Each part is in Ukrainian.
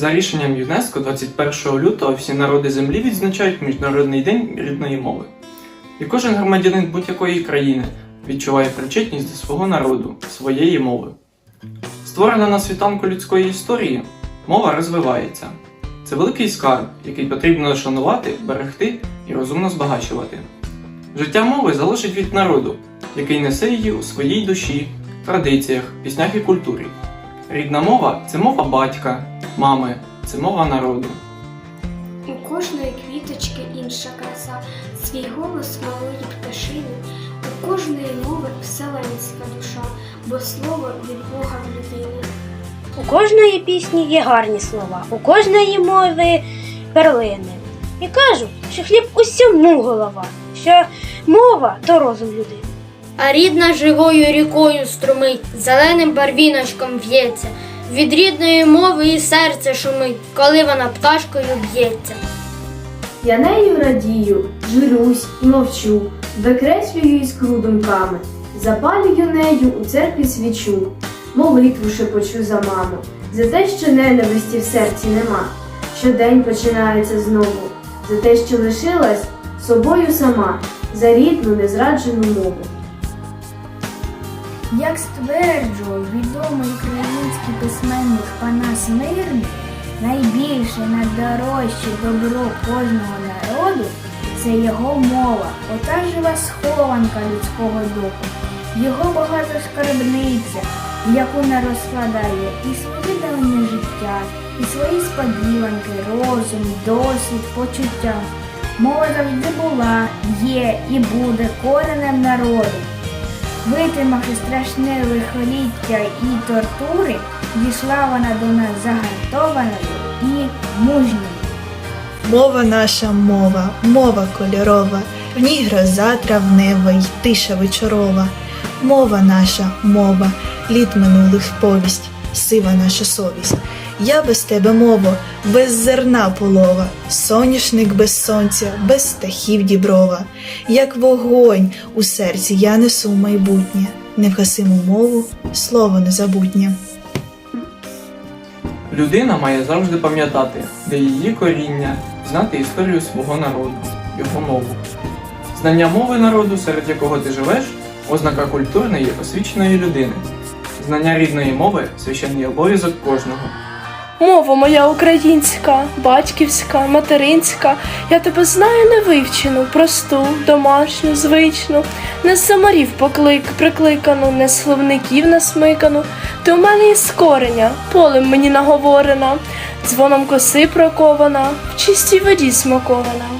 За рішенням ЮНЕСКО 21 лютого всі народи землі відзначають Міжнародний день рідної мови. І кожен громадянин будь-якої країни відчуває причетність до свого народу, своєї мови. Створена на світанку людської історії, мова розвивається. Це великий скарб, який потрібно шанувати, берегти і розумно збагачувати. Життя мови залежить від народу, який несе її у своїй душі, традиціях, піснях і культурі. Рідна мова це мова батька, мами, це мова народу. У кожної квіточки інша краса, свій голос малої пташини, у кожної мови вселенська душа, бо слово від Бога в людини. У кожної пісні є гарні слова, у кожної мови перлини. І кажуть, що хліб усьому голова, що мова то розум людини. А рідна живою рікою струмить, зеленим барвіночком в'ється. Від рідної мови і серце шумить, коли вона пташкою б'ється. Я нею радію, журюсь і мовчу, викреслюю іскру думками, запалюю нею у церкві свічу, молитву шепочу за маму, за те, що ненависті в серці нема, що день починається знову, за те, що лишилась собою сама, за рідну незраджену мову. Як стверджував відомий український письменник Панас Мирний, найбільше найдорожче добро кожного народу це його мова, ота жива схованка людського духу, його багата скарбниця, яку не розкладає і своє давнє життя, і свої сподіванки, розум, досвід, почуття. Мова завжди була, є і буде коренем народу. Витримавши страшне лихоліття і тортури, дійшла вона до нас загартованою і мужньою. Мова наша мова, мова кольорова, в ній гроза травнева й тиша вечорова. Мова наша мова, літ минулих повість, сива наша совість. Я без тебе мово, без зерна полова, соняшник без сонця, без птахів діброва. Як вогонь у серці я несу майбутнє, невгасиму мову, слово незабутнє. Людина має завжди пам'ятати, де її коріння, знати історію свого народу, його мову. Знання мови народу, серед якого ти живеш, ознака культурної освіченої людини. Знання рідної мови священний обов'язок кожного. Мова моя українська, батьківська, материнська, я тебе знаю невивчену, просту, домашню, звичну, не з самарів поклик, прикликану, не з словників насмикану. Ти у мене із кореня, полем мені наговорена, дзвоном коси прокована, в чистій воді смакована.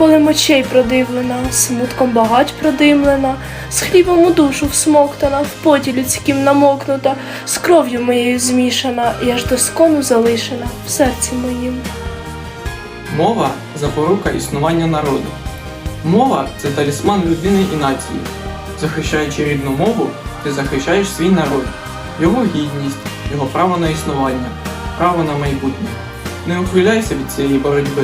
Полем очей продивлена, смутком багать продимлена, з хлібом у душу всмоктана, в поті людським намокнута, з кров'ю моєю змішана, і аж до скону залишена в серці моїм. Мова запорука існування народу. Мова це талісман людини і нації. Захищаючи рідну мову, ти захищаєш свій народ, його гідність, його право на існування, право на майбутнє. Не ухиляйся від цієї боротьби.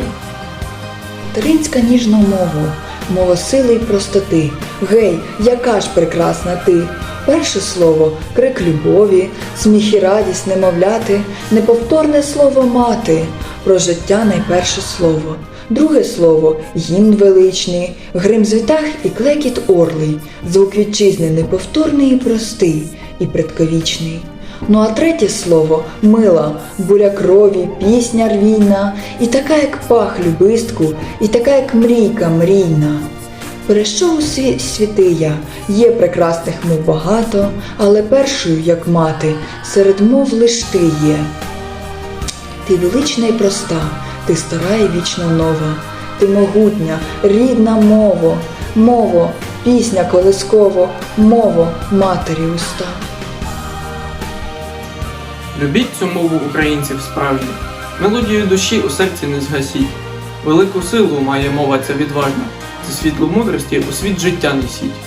Материнська ніжну мову, мова сили й простоти. Гей, яка ж прекрасна ти! Перше слово крик любові, сміх і радість немовляти, неповторне слово мати, про життя найперше слово. Друге слово гімн величний, грим звітах і клекіт орлий, звук вітчизни неповторний і простий, і предковічний. Ну а третє слово мила, буря крові, пісня рвійна, і така, як пах любистку, і така, як мрійка мрійна. Перейшов у світ світи я, є прекрасних мов багато, але першою, як мати, серед мов лиш ти є. Ти велична і проста, ти стара і вічно нова, ти могутня, рідна мово, мово, пісня колисково, мово матері уста. Любіть цю мову українців справжню, мелодію душі у серці не згасіть. Велику силу має мова ця відважна, зі світло мудрості у світ життя несіть.